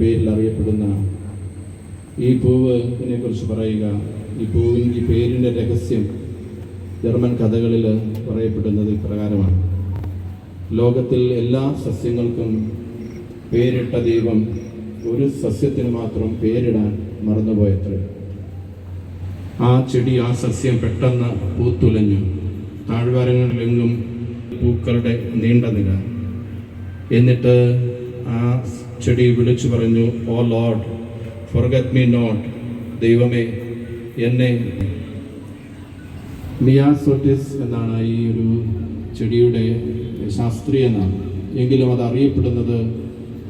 പേരിൽ അറിയപ്പെടുന്ന ഈ പൂവിനെ കുറിച്ച് പറയുക. ഈ പൂവിൻ ഈ പേരിന്റെ രഹസ്യം ജർമ്മൻ കഥകളിൽ പറയപ്പെടുന്നത് ഇപ്രകാരമാണ്. ലോകത്തിൽ എല്ലാ സസ്യങ്ങൾക്കും പേരിട്ട ദൈവം ഒരു സസ്യത്തിന് മാത്രം പേരിടാൻ മറന്നുപോയത്രേ. ആ ചെടി ആ സസ്യം പെട്ടെന്ന് പൂത്തുലഞ്ഞു. താഴ്വാരങ്ങളിലെങ്ങും പൂക്കളുടെ നീണ്ട നില എന്നിട്ട് ആ ചെടി വിളിച്ചു പറഞ്ഞു oh lord forget me not ദൈവമേ എന്നെ മിയാസോട്ടിസ് എന്നാണ് ഈ ഒരു ചെടിയുടെ ശാസ്ത്രീയ നാമം എങ്കിലും അത് അറിയപ്പെടുന്നത്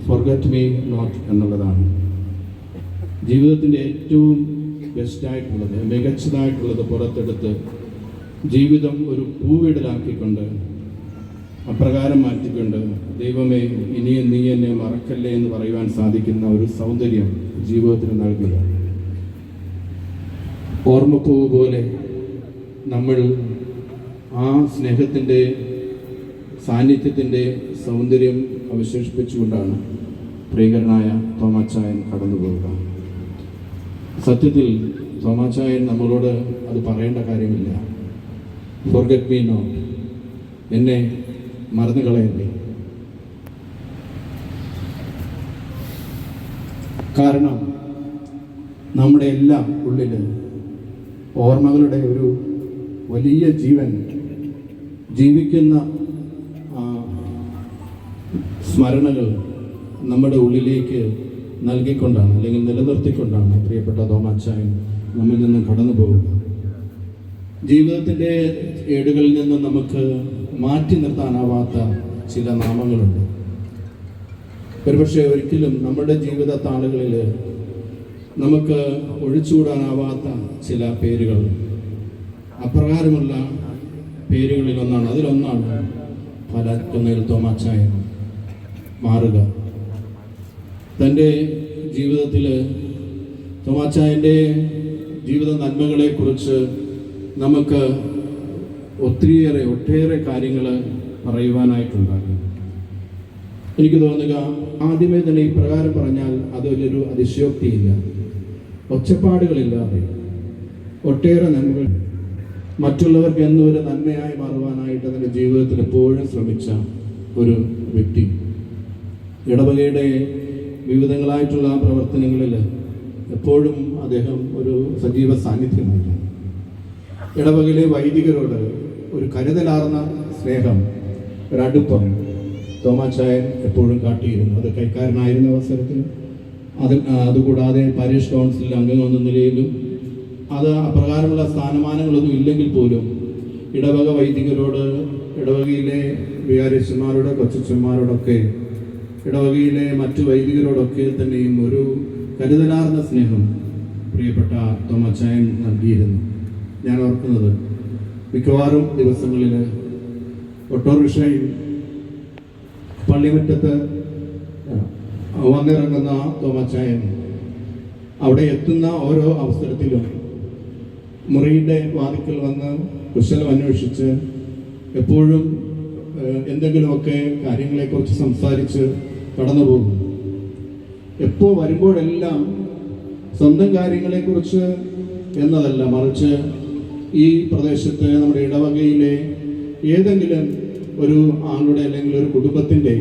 ഫൊർഗറ്റ് മീ നോട്ട് എന്നുള്ളതാണ്. ജീവിതത്തിന്റെ ഏറ്റവും ബെസ്റ്റായിട്ടുള്ളത് മികച്ചതായിട്ടുള്ളത് പുറത്തെടുത്ത് ജീവിതം ഒരു പൂവിടലാക്കിക്കൊണ്ട് അപ്രകാരം മാറ്റിക്കൊണ്ട് ദൈവമേ ഇനിയും നീ എന്നെ മറക്കല്ലേ എന്ന് പറയുവാൻ സാധിക്കുന്ന ഒരു സൗന്ദര്യം ജീവിതത്തിന് നൽകുക. ഓർമ്മപ്പൂവ് പോലെ നമ്മൾ ആ സ്നേഹത്തിന്റെ സാന്നിധ്യത്തിന്റെ സൗന്ദര്യം അവശേഷിപ്പിച്ചുകൊണ്ടാണ് പ്രിയകരനായ തോമാച്ചായൻ കടന്നു പോവുക സത്യത്തിൽ തോമാച്ചായൻ നമ്മളോട് അത് പറയേണ്ട കാര്യമില്ല. ഫോർഗറ്റ് മീ നോട്ട് എന്നെ മറന്നു കാരണം നമ്മുടെ എല്ലാം ഉള്ളിൽ ഓർമ്മകളുടെ ഒരു വലിയ ജീവൻ ജീവിക്കുന്ന സ്മരണകൾ നമ്മുടെ ഉള്ളിലേക്ക് നൽകിക്കൊണ്ടാണ് അല്ലെങ്കിൽ നിലനിർത്തിക്കൊണ്ടാണ് പ്രിയപ്പെട്ട തോമാച്ചായൻ നമ്മിൽ നിന്നും കടന്നു പോകുക ജീവിതത്തിന്റെ ഏടുകളിൽ നിന്ന് നമുക്ക് മാറ്റി നിർത്താനാവാത്ത ചില നാമങ്ങളുണ്ട്. ഒരുപക്ഷെ ഒരിക്കലും നമ്മുടെ ജീവിത താളുകളിൽ നമുക്ക് ഒഴിച്ചുകൂടാനാവാത്ത ചില പേരുകൾ. അപ്രകാരമുള്ള പേരുകളിൽ ഒന്നാണ് അതിലൊന്നാണ് കുന്നേൽ തോമാച്ചായ മാറുക. തന്റെ ജീവിതത്തിൽ തോമാച്ചായന്റെ ജീവിത നന്മകളെക്കുറിച്ച് നമുക്ക് ഒത്തിരിയേറെ ഒട്ടേറെ കാര്യങ്ങൾ പറയുവാനായിട്ടുണ്ടാകും. എനിക്ക് തോന്നുക ആദ്യമേ തന്നെ ഈ പ്രകാരം പറഞ്ഞാൽ വലിയൊരു അതിശയോക്തിയില്ല. ഒച്ചപ്പാടുകളില്ലാതെ ഒട്ടേറെ നന്മകൾ. മറ്റുള്ളവർക്ക് എന്നൊരു നന്മയായി മാറുവാനായിട്ട് തന്റെ ജീവിതത്തിൽ എപ്പോഴും ശ്രമിച്ച ഒരു വ്യക്തി. ഇടവകയുടെ വിവിധങ്ങളായിട്ടുള്ള പ്രവർത്തനങ്ങളിൽ എപ്പോഴും അദ്ദേഹം ഒരു സജീവ സാന്നിധ്യമായിരുന്നു. ഇടവകയിലെ വൈദികരോട് ഒരു കരുതലാർന്ന സ്നേഹം ഒരടുപ്പം തോമാച്ചായൻ എപ്പോഴും കാട്ടിയിരുന്നു. അത് കൈക്കാരനായിരുന്ന അവസരത്തിൽ. അത് അതുകൂടാതെ പാരീഷ് കൗൺസിലിൽ അംഗമെന്ന നിലയിലും അത് അപ്രകാരമുള്ള സ്ഥാനമാനങ്ങളൊന്നും ഇല്ലെങ്കിൽ പോലും ഇടവക വൈദികരോട് ഇടവകയിലെ വികാരിച്ചന്മാരോട് കൊച്ചുമാരോടൊക്കെ ഇടവകയിലെ മറ്റു വൈദികരോടൊക്കെ തന്നെയും ഒരു കരുതലാർന്ന സ്നേഹം പ്രിയപ്പെട്ട തോമച്ചായൻ നൽകിയിരുന്നു. ഞാൻ ഓർക്കുന്നത് മിക്കവാറും ദിവസങ്ങളിൽ ഓട്ടോറിക്ഷയിൽ പള്ളിമുറ്റത്ത് വന്നിറങ്ങുന്ന തോമച്ചായൻ അവിടെ എത്തുന്ന ഓരോ അവസരത്തിലും മുറിയുടെ വാതിക്കൽ വന്ന് കുശലം അന്വേഷിച്ച് എപ്പോഴും എന്തെങ്കിലുമൊക്കെ കാര്യങ്ങളെക്കുറിച്ച് സംസാരിച്ച് കടന്നു പോകും എപ്പോൾ വരുമ്പോഴെല്ലാം സ്വന്തം കാര്യങ്ങളെക്കുറിച്ച് എന്നതല്ല മറിച്ച് ഈ പ്രദേശത്ത് നമ്മുടെ ഇടവകയിലെ ഏതെങ്കിലും ഒരു ആളുടെ അല്ലെങ്കിൽ ഒരു കുടുംബത്തിന്റെ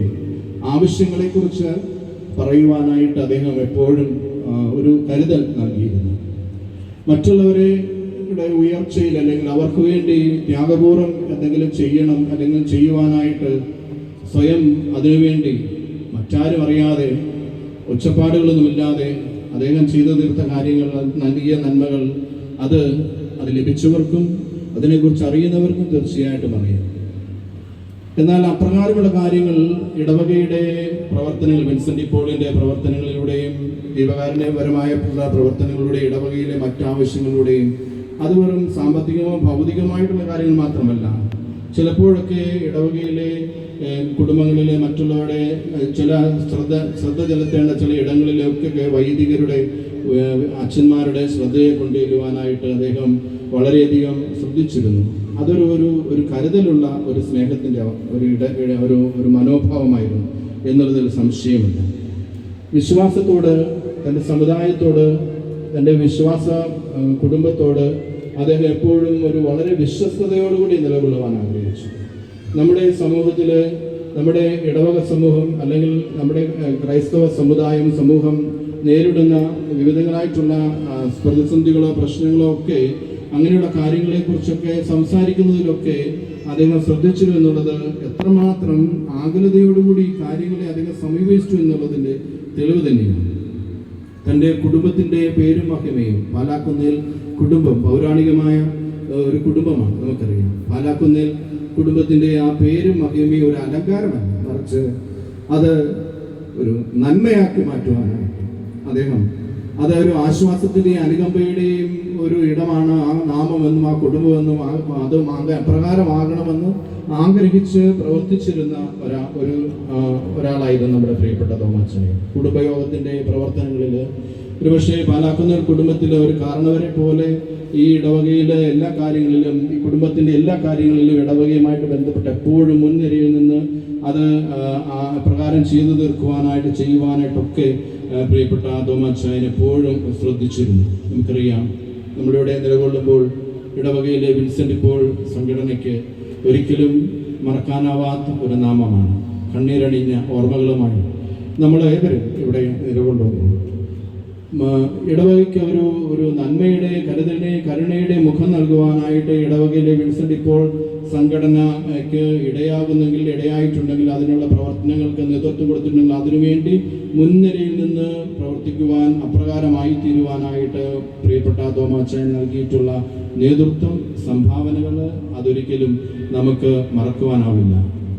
ആവശ്യങ്ങളെക്കുറിച്ച് പറയുവാനായിട്ട് അദ്ദേഹം എപ്പോഴും ഒരു കരുതൽ നൽകിയിരുന്നു. മറ്റുള്ളവരെ ഉയർച്ചയിൽ അല്ലെങ്കിൽ അവർക്ക് വേണ്ടി ത്യാഗപൂർവം എന്തെങ്കിലും ചെയ്യണം അല്ലെങ്കിൽ ചെയ്യുവാനായിട്ട് സ്വയം അതിനുവേണ്ടി മറ്റാരും അറിയാതെ ഒച്ചപ്പാടുകളൊന്നുമില്ലാതെ അദ്ദേഹം ചെയ്തു തീർത്ത കാര്യങ്ങൾ നൽകിയ നന്മകൾ അത് അത് ലഭിച്ചവർക്കും അതിനെക്കുറിച്ച് അറിയുന്നവർക്കും തീർച്ചയായിട്ടും അറിയാം. എന്നാൽ അപ്രകാരമുള്ള കാര്യങ്ങൾ ഇടവകയുടെ പ്രവർത്തനങ്ങൾ വിൻസെന്റ് പോളിന്റെ പ്രവർത്തനങ്ങളിലൂടെയും ദീപകാരുണ്യപരമായ പ്രവർത്തനങ്ങളിലൂടെ ഇടവകയിലെ മറ്റാവശ്യങ്ങളിലൂടെയും അത് വെറും സാമ്പത്തികമോ ഭൗതികമായിട്ടുള്ള കാര്യങ്ങൾ മാത്രമല്ല ചിലപ്പോഴൊക്കെ ഇടവകയിലെ കുടുംബങ്ങളിലെ മറ്റുള്ളവരുടെ ചില ശ്രദ്ധ ശ്രദ്ധ ചെലുത്തേണ്ട ചില ഇടങ്ങളിലൊക്കെ വൈദികരുടെ അച്ഛന്മാരുടെ ശ്രദ്ധയെ കൊണ്ടുവരുവാനായിട്ട് അദ്ദേഹം വളരെയധികം ശ്രദ്ധിച്ചിരുന്നു. അതൊരു ഒരു ഒരു കരുതലുള്ള ഒരു സ്നേഹത്തിന്റെ ഒരു ഇട ഒരു ഒരു മനോഭാവമായിരുന്നു എന്നുള്ളതിൽ സംശയമില്ല. വിശ്വാസത്തോട് തന്റെ സമുദായത്തോട് തന്റെ വിശ്വാസ കുടുംബത്തോട് അദ്ദേഹം എപ്പോഴും ഒരു വളരെ വിശ്വസ്തയോടുകൂടി നിലകൊള്ളുവാൻ ആഗ്രഹിച്ചു. നമ്മുടെ സമൂഹത്തിൽ നമ്മുടെ ഇടവക സമൂഹം അല്ലെങ്കിൽ നമ്മുടെ ക്രൈസ്തവ സമുദായം സമൂഹം നേരിടുന്ന വിവിധങ്ങളായിട്ടുള്ള പ്രതിസന്ധികളോ പ്രശ്നങ്ങളോ ഒക്കെ അങ്ങനെയുള്ള കാര്യങ്ങളെക്കുറിച്ചൊക്കെ സംസാരിക്കുന്നതിലൊക്കെ അദ്ദേഹം ശ്രദ്ധിച്ചു എന്നുള്ളത് എത്രമാത്രം ആകുലതയോടുകൂടി കാര്യങ്ങളെ അദ്ദേഹം സമീപിച്ചു എന്നുള്ളതിന്റെ തെളിവ് തന്നെയാണ്. തന്റെ കുടുംബത്തിന്റെ പേരും മഹിമയും പാലാക്കുന്നേൽ കുടുംബം പൗരാണികമായ ഒരു കുടുംബമാണ് നമുക്കറിയാം. പാലാക്കുന്നേൽ കുടുംബത്തിന്റെ ആ പേരും മഹിമയും ഒരു അലങ്കാരമാണ് മറിച്ച് അത് ഒരു നന്മയാക്കി മാറ്റുവാനായിട്ട് അദ്ദേഹം. അത് ഒരു ആശ്വാസത്തിന്റെയും അനുകമ്പയുടെയും ഒരു ഇടമാണ് ആ നാമമെന്നും ആ കുടുംബമെന്നും അത് പ്രകാരമാകണമെന്ന് ആഗ്രഹിച്ച് പ്രവർത്തിച്ചിരുന്ന ഒരാ ഒരു ഒരാളായിരുന്നു നമ്മുടെ പ്രിയപ്പെട്ട തോമാച്ചനെ. കുടുംബയോഗത്തിന്റെ പ്രവർത്തനങ്ങളിൽ ഒരുപക്ഷെ പാലാക്കുന്ന കുടുംബത്തിലെ ഒരു കാരണവരെ പോലെ ഈ ഇടവകയിലെ എല്ലാ കാര്യങ്ങളിലും ഈ കുടുംബത്തിന്റെ എല്ലാ കാര്യങ്ങളിലും ഇടവകയുമായിട്ട് ബന്ധപ്പെട്ട് എപ്പോഴും മുൻനിരയിൽ നിന്ന് അത് പ്രകാരം ചെയ്തു തീർക്കുവാനായിട്ട് ചെയ്യുവാനായിട്ടൊക്കെ പ്രിയപ്പെട്ട ആദോമാച്ചായനെ എപ്പോഴും ശ്രദ്ധിച്ചിരുന്നു. നമുക്കറിയാം നമ്മളിവിടെ നിലകൊള്ളുമ്പോൾ ഇടവകയിലെ വിൻസെന്റ് ഇപ്പോൾ സംഘടനയ്ക്ക് ഒരിക്കലും മറക്കാനാവാത്ത ഒരു നാമമാണ്. കണ്ണീരണിഞ്ഞ ഓർമ്മകളുമായി നമ്മളേവരും ഇവിടെ നിലകൊള്ളുമ്പോൾ ഇടവകയ്ക്ക് ഒരു ഒരു നന്മയുടെ കരുതലിനെ കരുണയുടെ മുഖം നൽകുവാനായിട്ട് ഇടവകയിലെ വിൻസെന്റ് ഇപ്പോൾ സംഘടനയ്ക്ക് ഇടയാകുന്നെങ്കിൽ ഇടയായിട്ടുണ്ടെങ്കിൽ അതിനുള്ള പ്രവർത്തനങ്ങൾക്ക് നേതൃത്വം കൊടുത്തിട്ടുണ്ടെങ്കിൽ അതിനുവേണ്ടി മുൻനിരയിൽ നിന്ന് പ്രവർത്തിക്കുവാൻ അപ്രകാരമായി തീരുവാനായിട്ട് പ്രിയപ്പെട്ട തോമാച്ചൻ നൽകിയിട്ടുള്ള നേതൃത്വം സംഭാവനകൾ അതൊരിക്കലും നമുക്ക് മറക്കുവാനാവില്ല.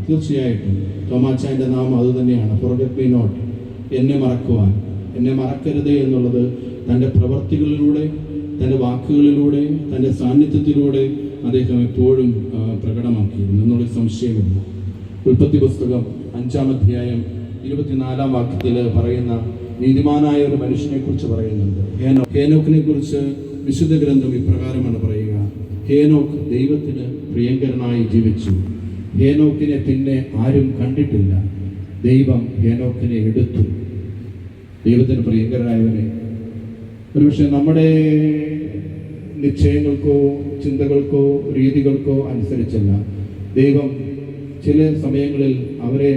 തീർച്ചയായിട്ടും തോമാച്ചായന്റെ നാമം അതുതന്നെയാണ്. ഫോർഗറ്റ് മീ നോട്ട് എന്നെ മറക്കുവാൻ. എന്നെ മറക്കരുത് എന്നുള്ളത് തന്റെ പ്രവർത്തികളിലൂടെ തന്റെ വാക്കുകളിലൂടെ തന്റെ സാന്നിധ്യത്തിലൂടെ അദ്ദേഹം എപ്പോഴും പ്രകടമാക്കിയിരുന്നു. എന്നുള്ള സംശയമില്ല. ഉൽപ്പത്തി പുസ്തകം അഞ്ചാം അധ്യായം ഇരുപത്തിനാലാം വാക്യത്തിൽ പറയുന്ന നീതിമാനായ ഒരു മനുഷ്യനെ കുറിച്ച് പറയുന്നുണ്ട്. ഹേനോ ഹേനോക്കിനെ കുറിച്ച് വിശുദ്ധ ഗ്രന്ഥം ഇപ്രകാരമാണ് പറയുക. ഹേനോക്ക് ദൈവത്തിന് പ്രിയങ്കരനായി ജീവിച്ചു. ഹേനോക്കിനെ പിന്നെ ആരും കണ്ടിട്ടില്ല. ദൈവം ഹേനോക്കിനെ എടുത്തു. ദൈവത്തിന് പ്രിയങ്കരനായവനെ. ഒരുപക്ഷെ നമ്മുടെ നിശ്ചയങ്ങൾക്കോ ചിന്തകൾക്കോ രീതികൾക്കോ അനുസരിച്ചല്ല. ദൈവം ചില സമയങ്ങളിൽ അവരെ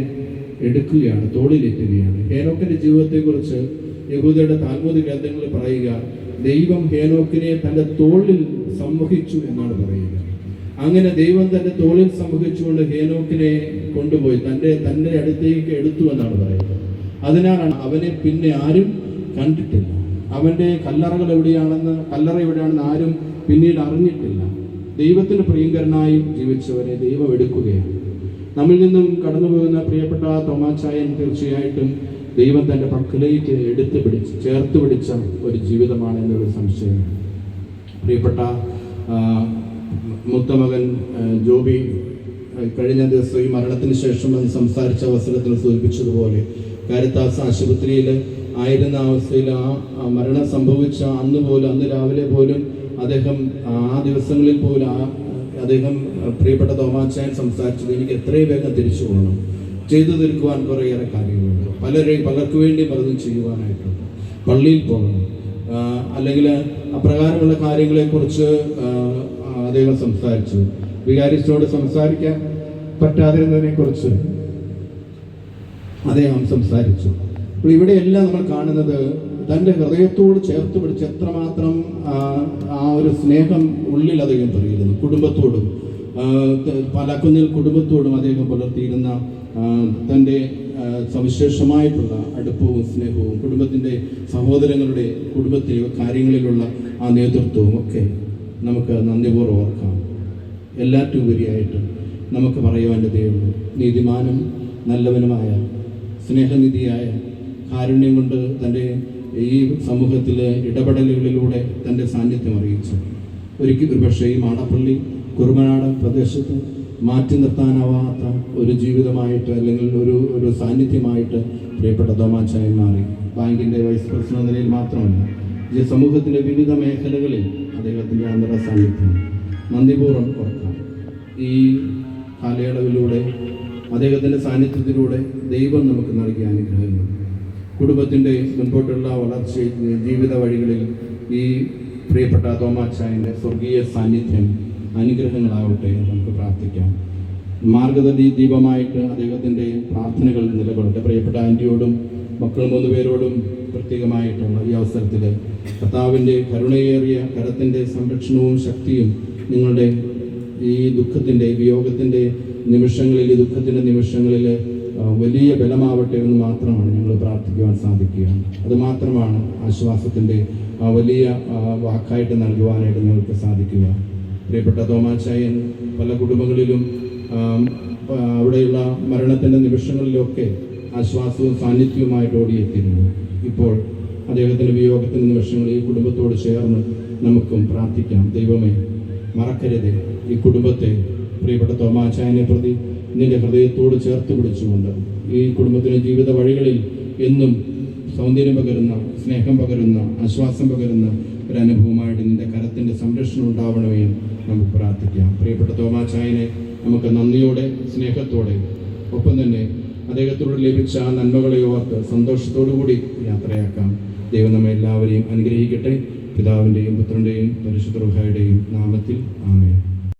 എടുക്കുകയാണ് തോളിലെത്തുകയാണ് ഹേനോക്കിന്റെ ജീവിതത്തെക്കുറിച്ച് യഹൂദയുടെ താൽമൂതി ഗ്രന്ഥങ്ങളിൽ പറയുക ദൈവം ഹേനോക്കിനെ തന്റെ തോളിൽ സംവഹിച്ചു എന്നാണ് പറയുക. അങ്ങനെ ദൈവം തന്റെ തോളിൽ സംവഹിച്ചുകൊണ്ട് ഹേനോക്കിനെ കൊണ്ടുപോയി തന്റെ തന്റെ അടുത്തേക്ക് എടുത്തു എന്നാണ് പറയുന്നത് അതിനാലാണ് അവനെ പിന്നെ ആരും കണ്ടിട്ടില്ല. അവന്റെ കല്ലറകൾ എവിടെയാണെന്ന് കല്ലറ എവിടെയാണെന്ന് ആരും പിന്നീട് അറിഞ്ഞിട്ടില്ല. ദൈവത്തിന് പ്രിയങ്കരനായി ജീവിച്ചവനെ ദൈവം എടുക്കുകയാണ്. നമ്മിൽ നിന്നും കടന്നുപോകുന്ന പ്രിയപ്പെട്ട തോമാച്ചായൻ തീർച്ചയായിട്ടും ദൈവം തന്റെ പക്കലേക്ക് എടുത്തു പിടിച്ച് ചേർത്ത് പിടിച്ച ഒരു ജീവിതമാണ് എന്നൊരു സംശയം. പ്രിയപ്പെട്ട മുത്തമകൻ ജോബി കഴിഞ്ഞ ദിവസം ഈ മരണത്തിന് ശേഷം അത് സംസാരിച്ച അവസരത്തിൽ സൂചിപ്പിച്ചതുപോലെ കാരിത്താസ് ആശുപത്രിയിൽ ആയിരുന്ന അവസ്ഥയിൽ ആ മരണം സംഭവിച്ച അന്ന് പോലും അന്ന് രാവിലെ പോലും അദ്ദേഹം ആ ദിവസങ്ങളിൽ പോലും ആ അദ്ദേഹം പ്രിയപ്പെട്ട തോമാച്ചായൻ സംസാരിച്ചത് എനിക്ക് എത്രയും വേഗം തിരിച്ചു പോകണം. ചെയ്തു തീർക്കുവാൻ കുറേയേറെ കാര്യങ്ങളുണ്ട്. പലരെയും പലർക്കു വേണ്ടി പലതും ചെയ്യുവാനായിട്ടുണ്ട്. പള്ളിയിൽ പോകണം. അല്ലെങ്കിൽ അപ്രകാരമുള്ള കാര്യങ്ങളെക്കുറിച്ച് അദ്ദേഹം സംസാരിച്ചു. വികാരിസ്റ്റോട് സംസാരിക്കാൻ പറ്റാതിരുന്നതിനെ കുറിച്ച് അദ്ദേഹം സംസാരിച്ചു. അപ്പോൾ ഇവിടെയെല്ലാം നമ്മൾ കാണുന്നത് തന്റെ ഹൃദയത്തോട് ചേർത്ത് പിടിച്ച് എത്രമാത്രം ആ, ഒരു സ്നേഹം ഉള്ളിൽ അദ്ദേഹം പറയുന്നു. കുടുംബത്തോടും പലക്കുന്നിൽ കുടുംബത്തോടും അദ്ദേഹം പുലർത്തിയിരുന്ന തന്റെ സവിശേഷമായിട്ടുള്ള അടുപ്പവും സ്നേഹവും കുടുംബത്തിന്റെ സഹോദരങ്ങളുടെ കുടുംബത്തിലെ കാര്യങ്ങളിലുള്ള ആ നേതൃത്വവും ഒക്കെ നമുക്ക് നന്ദിപൂർവം ഓർക്കാം. എല്ലാറ്റും ഉപരിയായിട്ട് നമുക്ക് പറയുവാന്റെ ദൈവം നീതിമാനും നല്ലവനുമായ സ്നേഹനിധിയായ കാരുണ്യം കൊണ്ട് തന്റെ ഈ സമൂഹത്തിലെ ഇടപെടലുകളിലൂടെ തന്റെ സാന്നിധ്യം അറിയിച്ചു. ഒരിക്കൽ ഒരുപക്ഷെ ഈ മാടപ്പള്ളി കുറുമനാടൻ പ്രദേശത്ത് മാറ്റി നിർത്താനാവാത്ത ഒരു ജീവിതമായിട്ട് അല്ലെങ്കിൽ ഒരു ഒരു സാന്നിധ്യമായിട്ട് പ്രിയപ്പെട്ട തോമാച്ചായൻ മാറി. ബാങ്കിന്റെ വൈസ് പ്രസിഡന്റ് നിലയിൽ മാത്രമല്ല ഈ സമൂഹത്തിന്റെ വിവിധ മേഖലകളിൽ അദ്ദേഹത്തിന്റെ അന്തര സാന്നിധ്യം നന്ദിപൂർവം ഓർക്കാം ഈ കാലയളവിലൂടെ അദ്ദേഹത്തിന്റെ സാന്നിധ്യത്തിലൂടെ ദൈവം നമുക്ക് നൽകിയ അനുഗ്രഹങ്ങൾ. കുടുംബത്തിന്റെ മുൻപോട്ടുള്ള വളർച്ചയിൽ ജീവിത വഴികളിൽ ഈ പ്രിയപ്പെട്ട തോമാച്ചായന്റെ സ്വർഗീയ സാന്നിധ്യം അനുഗ്രഹങ്ങളാവട്ടെ നമുക്ക് പ്രാർത്ഥിക്കാം. മാർഗദീ ദീപമായിട്ട് അദ്ദേഹത്തിന്റെ പ്രാർത്ഥനകൾ നിലകൊള്ളട്ടെ. പ്രിയപ്പെട്ട ആന്റിയോടും മക്കൾ മൂന്ന് പേരോടും പ്രത്യേകമായിട്ടുള്ള ഈ അവസരത്തിൽ കർത്താവിന്റെ കരുണയേറിയ കരത്തിന്റെ സംരക്ഷണവും ശക്തിയും നിങ്ങളുടെ ഈ ദുഃഖത്തിന്റെ വിയോഗത്തിന്റെ നിമിഷങ്ങളിൽ ഈ ദുഃഖത്തിന്റെ നിമിഷങ്ങളിൽ വലിയ ബലമാവട്ടെ എന്ന് മാത്രമാണ് ഞങ്ങൾ പ്രാർത്ഥിക്കുവാൻ സാധിക്കുക അത് മാത്രമാണ് ആ വലിയ വാക്കായിട്ട് നൽകുവാനായിട്ട് ഞങ്ങൾക്ക് സാധിക്കുക. പ്രിയപ്പെട്ട തോമാച്ചായൻ പല കുടുംബങ്ങളിലും അവിടെയുള്ള മരണത്തിന്റെ നിമിഷങ്ങളിലൊക്കെ ആശ്വാസവും സാന്നിധ്യവുമായിട്ട് ഓടിയെത്തിയിരുന്നു. ഇപ്പോൾ അദ്ദേഹത്തിന്റെ വിയോഗത്തിന്റെ നിമിഷങ്ങളിൽ ഈ കുടുംബത്തോട് ചേർന്ന് നമുക്കും പ്രാർത്ഥിക്കാം. ദൈവമേ മറക്കരുത്. ഈ കുടുംബത്തെ പ്രിയപ്പെട്ട തോമാച്ചായനെ പ്രതി നിന്റെ ഹൃദയത്തോട് ചേർത്ത് പിടിച്ചുകൊണ്ട് ഈ കുടുംബത്തിന്റെ ജീവിത വഴികളിൽ എന്നും സൗന്ദര്യം പകരുന്ന സ്നേഹം പകരുന്ന ആശ്വാസം പകരുന്ന ഒരു അനുഭവമായിട്ട് നിന്റെ കരത്തിന്റെ സംരക്ഷണം ഉണ്ടാവണമേ എന്ന് നമുക്ക് പ്രാർത്ഥിക്കാം. പ്രിയപ്പെട്ട തോമാചായനെ നമുക്ക് നന്ദിയോടെ സ്നേഹത്തോടെ ഒപ്പം തന്നെ അദ്ദേഹത്തോട് ലഭിച്ച ആ നന്മകളെ ഓർത്ത് സന്തോഷത്തോടു കൂടി യാത്രയാക്കാം. ദൈവം നമ്മെ എല്ലാവരെയും അനുഗ്രഹിക്കട്ടെ. പിതാവിന്റെയും പുത്രന്റെയും പരിശുദ്ധ റുഹായുടെയും നാമത്തിൽ ആമേൻ.